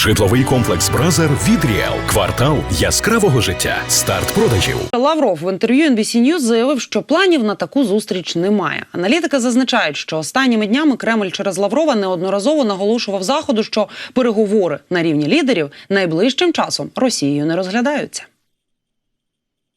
Житловий комплекс Бразер від Ріел. Квартал яскравого життя. Старт продажів. Лавров в інтерв'ю NBC News заявив, що планів на таку зустріч немає. Аналітики зазначають, що останніми днями Кремль через Лаврова неодноразово наголошував заходу, що переговори на рівні лідерів найближчим часом Росією не розглядаються.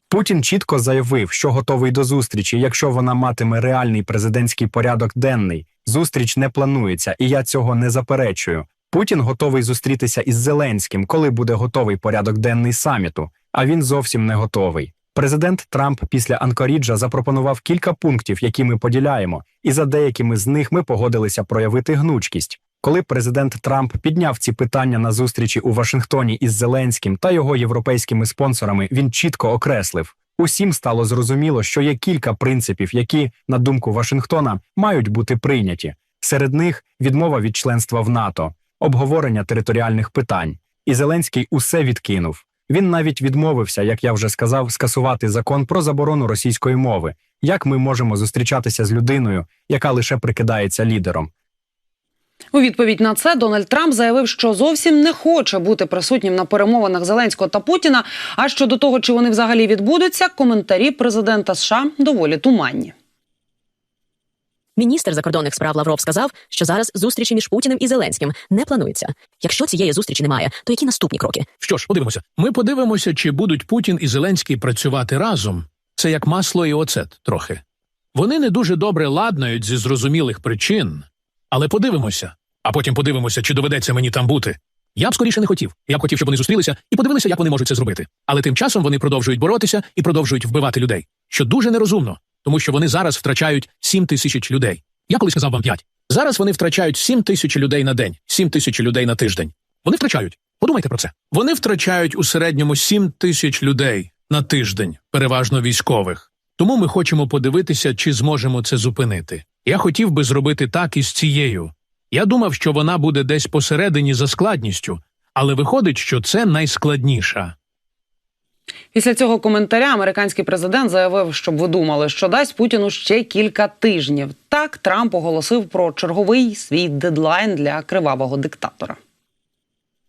Путін чітко заявив, що готовий до зустрічі, якщо вона матиме реальний президентський порядок денний. Зустріч не планується, і я цього не заперечую. Путін готовий зустрітися із Зеленським, коли буде готовий порядок денний саміту, а він зовсім не готовий. Президент Трамп після Анкоріджа запропонував кілька пунктів, які ми поділяємо, і за деякими з них ми погодилися проявити гнучкість. Коли президент Трамп підняв ці питання на зустрічі у Вашингтоні із Зеленським та його європейськими спонсорами, він чітко окреслив. Усім стало зрозуміло, що є кілька принципів, які, на думку Вашингтона, мають бути прийняті. Серед них відмова від членства в НАТО, обговорення територіальних питань. І Зеленський усе відкинув. Він навіть відмовився, як я вже сказав, скасувати закон про заборону російської мови. Як ми можемо зустрічатися з людиною, яка лише прикидається лідером? У відповідь на це Дональд Трамп заявив, що зовсім не хоче бути присутнім на перемовинах Зеленського та Путіна. А щодо того, чи вони взагалі відбудуться, коментарі президента США доволі туманні. Міністр закордонних справ Лавров сказав, що зараз зустрічі між Путіним і Зеленським не планується. Якщо цієї зустрічі немає, то які наступні кроки? Що ж, подивимося. Ми подивимося, чи будуть Путін і Зеленський працювати разом. Це як масло і оцет трохи. Вони не дуже добре ладнають зі зрозумілих причин, але подивимося. А потім подивимося, чи доведеться мені там бути. Я б скоріше не хотів. Я б хотів, щоб вони зустрілися і подивилися, як вони можуть це зробити. Але тим часом вони продовжують боротися і продовжують вбивати людей, що дуже нерозумно, тому що вони зараз втрачають 7 тисяч людей. Я колись сказав вам 5. Зараз вони втрачають 7 тисяч людей на день, 7 тисяч людей на тиждень. Вони втрачають. Подумайте про це. Вони втрачають у середньому 7 тисяч людей на тиждень, переважно військових. Тому ми хочемо подивитися, чи зможемо це зупинити. Я хотів би зробити так і з цією. Я думав, що вона буде десь посередині за складністю, але виходить, що це найскладніша. Після цього коментаря американський президент заявив, щоб ви думали, що дасть Путіну ще кілька тижнів. Так Трамп оголосив про черговий свій дедлайн для кривавого диктатора.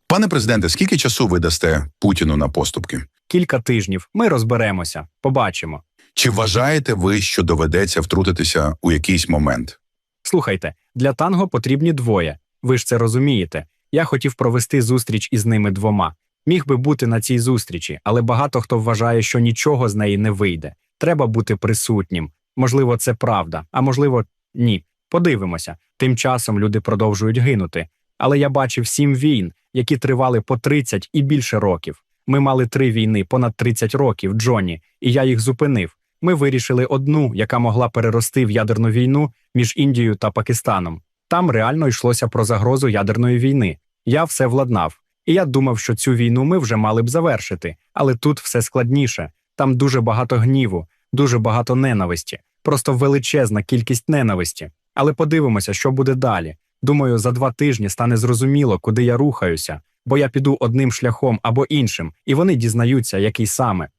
Пане президенте, скільки часу ви дасте Путіну на поступки? Кілька тижнів ми розберемося, побачимо. Чи вважаєте ви, що доведеться втрутитися у якийсь момент? Слухайте, для танго потрібні двоє. Ви ж це розумієте. Я хотів провести зустріч із ними двома. Міг би бути на цій зустрічі, але багато хто вважає, що нічого з неї не вийде. Треба бути присутнім. Можливо, це правда, а можливо, ні. Подивимося. Тим часом люди продовжують гинути. Але я бачив сім війн, які тривали по 30 і більше років. Ми мали три війни понад 30 років, Джонні, і я їх зупинив. Ми вирішили одну, яка могла перерости в ядерну війну між Індією та Пакистаном. Там реально йшлося про загрозу ядерної війни. Я все владнав. І я думав, що цю війну ми вже мали б завершити, але тут все складніше. Там дуже багато гніву, дуже багато ненависті, просто величезна кількість ненависті. Але подивимося, що буде далі. Думаю, за два тижні стане зрозуміло, куди я рухаюся, бо я піду одним шляхом або іншим, і вони дізнаються, який саме.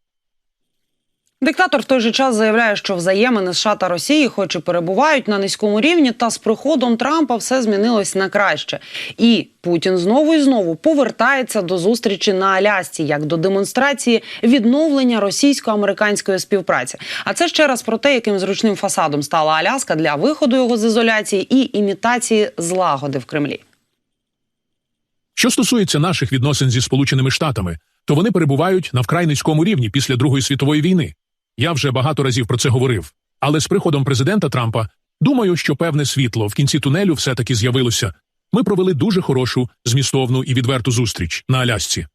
Диктатор в той же час заявляє, що взаємини США та Росії, хоч і перебувають на низькому рівні, та з приходом Трампа все змінилось на краще. І Путін знову і знову повертається до зустрічі на Алясці, як до демонстрації відновлення російсько-американської співпраці. А це ще раз про те, яким зручним фасадом стала Аляска для виходу його з ізоляції і імітації злагоди в Кремлі. Що стосується наших відносин зі Сполученими Штатами, то вони перебувають на вкрай низькому рівні після Другої світової війни. Я вже багато разів про це говорив. Але з приходом президента Трампа думаю, що певне світло в кінці тунелю все-таки з'явилося. Ми провели дуже хорошу, змістовну і відверту зустріч на Алясці.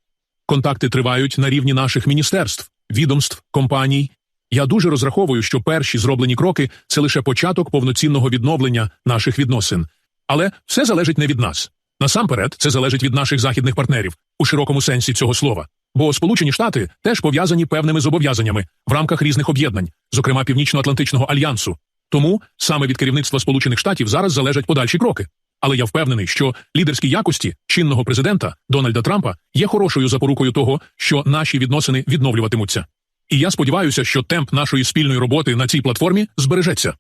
Контакти тривають на рівні наших міністерств, відомств, компаній. Я дуже розраховую, що перші зроблені кроки це лише початок повноцінного відновлення наших відносин. Але все залежить не від нас. Насамперед, це залежить від наших західних партнерів у широкому сенсі цього слова. Бо Сполучені Штати теж пов'язані певними зобов'язаннями в рамках різних об'єднань, зокрема Північно-Атлантичного альянсу. Тому саме від керівництва Сполучених Штатів зараз залежать подальші кроки. Але я впевнений, що лідерські якості чинного президента Дональда Трампа є хорошою запорукою того, що наші відносини відновлюватимуться. І я сподіваюся, що темп нашої спільної роботи на цій платформі збережеться.